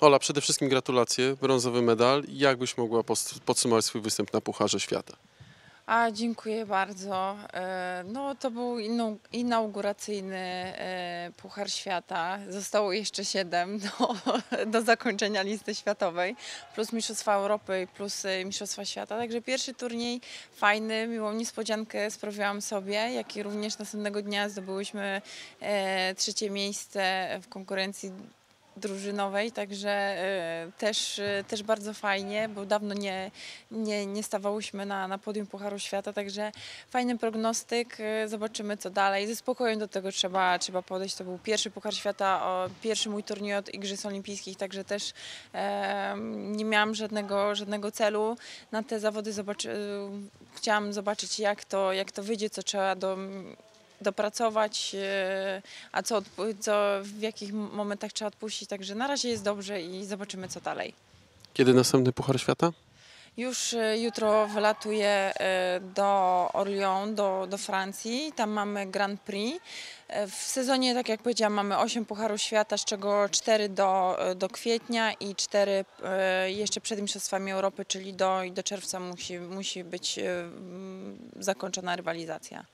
Ola, przede wszystkim gratulacje, brązowy medal. Jak byś mogła podsumować swój występ na Pucharze Świata? A, dziękuję bardzo. E, No, to był inau- inauguracyjny e, Puchar Świata. Zostało jeszcze siedem do, do zakończenia listy światowej, plus Mistrzostwa Europy plus e, Mistrzostwa Świata. Także pierwszy turniej fajny, miłą niespodziankę sprawiłam sobie, jak i również następnego dnia zdobyłyśmy trzecie miejsce w konkurencji drużynowej, także e, też, e, też bardzo fajnie, bo dawno nie, nie, nie stawałyśmy na, na podium Pucharu Świata, także fajny prognostyk, e, zobaczymy co dalej. Ze spokojem do tego trzeba, trzeba podejść. To był pierwszy Puchar Świata, pierwszy mój turniej od Igrzysk Olimpijskich, także też nie miałam żadnego, żadnego celu na te zawody. Zobaczy, chciałam zobaczyć jak to, jak to wyjdzie, co trzeba do, dopracować, e, a co, co w jakich momentach trzeba odpuścić. Także na razie jest dobrze i zobaczymy co dalej. Kiedy następny Puchar Świata? Już e, jutro wylatuję e, do Orléans, do, do Francji. Tam mamy Grand Prix. W sezonie, tak jak powiedziałam, mamy 8 Pucharów Świata, z czego 4 do, do kwietnia i 4 e, jeszcze przed Mistrzostwami Europy, czyli do, do czerwca musi, musi być zakończona rywalizacja.